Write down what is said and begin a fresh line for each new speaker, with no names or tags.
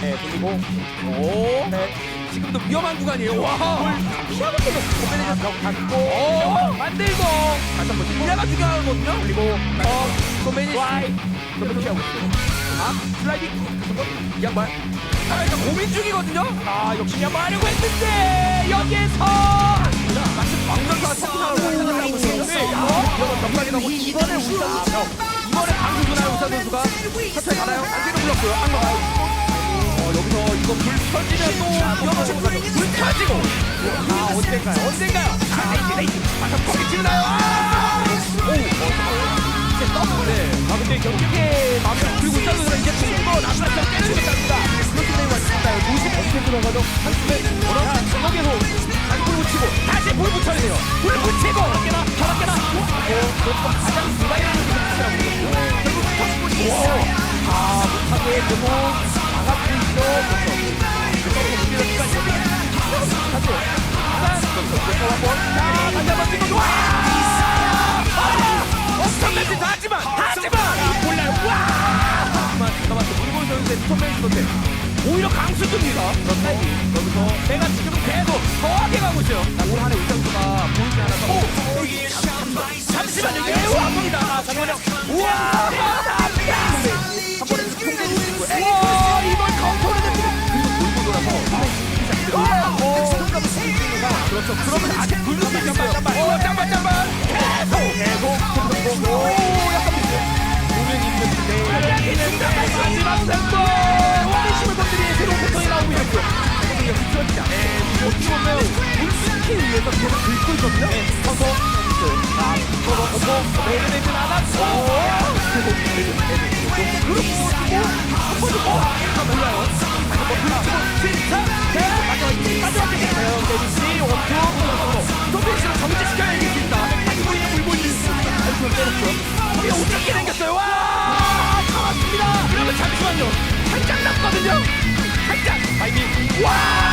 네, 돌리고.
오.
네.
지금도 위험한 구간이에요. 와.
피하고 계속 고민을 벽 닫고.
오. 만들고. 다시 한번 이래가 중요하거든요.
그리고
어. 소매니.
와이. 너무 피하고 있어요.
아, 슬라이딩. 이 양반. 아, 일단 고민 중이거든요. 아, 욕심이 한번 하려고 했는데 여기에서 마치 왕년과 터프나를 완전하고 있는데 이거 넉살이 나고 이번에 우선 이번에 강수준하의 우선 선수가 천천히 가나요? 강수를 불렀고요. 안 가요. 켜지고. 아, 언젠가요? 언젠가요? 아, 레이지. 바탕 거기 치나요? 아! 오, 어, 이제 떴는데. 아, 근데 경기에 마음을 부리고 있다는 건 이제 충분히 나스라처럼 때리는 것 같습니다. 그렇게 것 같습니다. 무슨 어떻게 들어가죠? 한숨에 뭐라? 저기에서 다시 불 붙이고 다시 불 붙여야 돼요. 불 붙이고 저렇게나 저렇게나. 어, 가장 부담이라는 게 결국 터치고 아, 못하게 되고 막아주고 아! 오히려 강수입니다. 그렇죠. 여기서 내가 지금은 계속 거하게 가고 있어요. 올 한해 우선수가 보이지 않아서 오! 잠시만요. 예, 와, 봅니다. 아, 잠깐만요. 우와! 한 번에 이번 컨트롤을 됩니다. 그리고 돌고 돌아서 와! 오! 그렇죠. 그러면 아직 굴르기 있어요. 오, 잠깐, 잠깐. 계속, 계속. 오, 약간 비슷해요. 오는 있는데. 마지막 선수. 호기심을 건드리는 새로운 패턴이 나오고 있고요. 이게 비춰지지 않아요. 어떻게 보면 울스키 위해서 계속 긁고 있거든요. 서서 자, 서서 오고 레이드레이드 나갔고 거의 오죽게 생겼어요. 와, 잡았습니다. 그러면 잠시만요. 살짝 남거든요. 살짝. 타이밍. 와!